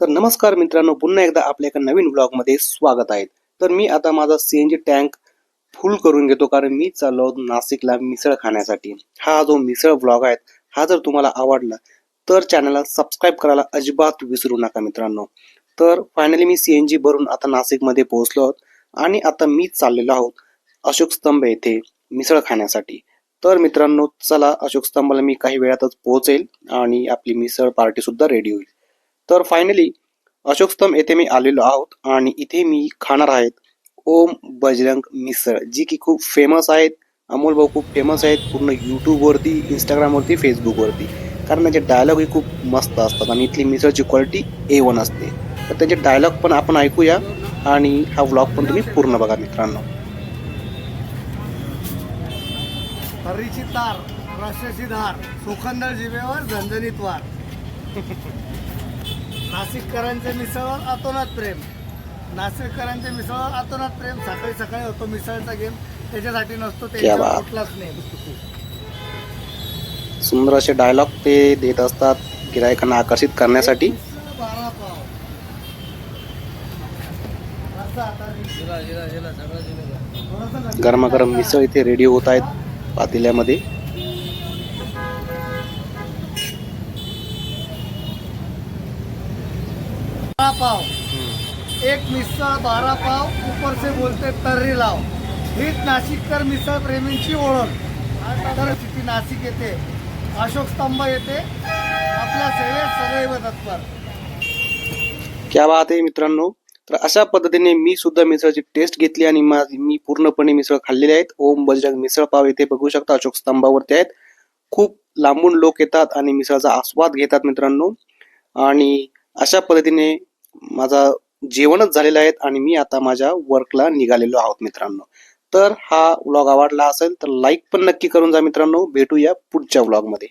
तर नमस्कार मित्रांनो पुन्हा एकदा आपल्या एका नवीन ब्लॉगमध्ये स्वागत आहे. तर मी आता माझा C N G tank full करून घेतो कारण मी चाललो आहोत नाशिकला मिसळ खाण्यासाठी. हा जो मिसळ ब्लॉग आहे हा जर तुम्हाला आवडला तर चॅनलला सबस्क्राईब करायला अजिबात विसरू नका मित्रांनो. तर फायनली मी सी एन जी भरून आता नाशिकमध्ये पोहोचलो आहोत आणि आता मी चाललेलो आहोत अशोक स्तंभ येथे मिसळ खाण्यासाठी. तर मित्रांनो चला अशोक स्तंभाला मी काही वेळातच पोहोचेल आणि आपली मिसळ पार्टी सुद्धा रेडी होईल. तर फायनली अशोक स्तंभ येथे मी आलेलो आहोत आणि इथे मी खाणार आहेत ओम बजरंग मिसळ जी की खूप फेमस आहेत. अमोल भाऊ खूप फेमस आहेत. पूर्ण यूट्यूबवरती इंस्टाग्रामवरती फेसबुकवरती कारण त्यांचे डायलॉग हे खूप मस्त असतात आणि इथली मिसळची क्वालिटी ए वन असते. तर त्यांचे डायलॉग पण आपण ऐकूया आणि हा व्लॉग पण तुम्ही पूर्ण बघा मित्रांनो. रशाची धार सुखंदर जिभेवर झणझणीत वार. नाशिककरांच्या मिसळवर अतोनात प्रेम. नाशिककरांच्या मिसळवर अतोनात प्रेम. सकाळी सकाळी होतो मिसळचा गेम. त्याच्यासाठी नसतो बात. कुठलाच नाही. सुंदर असे डायलॉग ते देत असतात गिरायकांना आकर्षित करण्यासाठी. गरमागरम मिसळ इथे रेडी होत आहेत पातेल्यामध्ये. बारह पाव. एक मिसळ बारा पाव ऊपर से बोलते तर्री लाव. हीच नाशिककर मिसळ प्रेमींची ओळख. तर नाशिक येते. अशोक स्तंभ येते. आपल्या सेवेत सदैव तत्पर. क्या बात आहे मित्रांनो. तर अशा पद्धतीने मी सुद्धा मिसळची टेस्ट घेतली आणि माझी मी पूर्णपणे मिसळ खाल्लेली आहेत. ओम बजरंग मिसळ पाव इथे बघू शकता. अशोक स्तंभावरती आहेत. खूप लांबून लोक येतात आणि मिसळचा आस्वाद घेतात मित्रांनो. आणि अशा पद्धतीने माझा जेवणच झालेलं आहे आणि मी आता माझ्या वर्कला निघालेलो आहोत मित्रांनो. तर हा व्लॉग आवडला असेल तर लाईक पण नक्की करून जा मित्रांनो. भेटूया पुढच्या व्लॉगमध्ये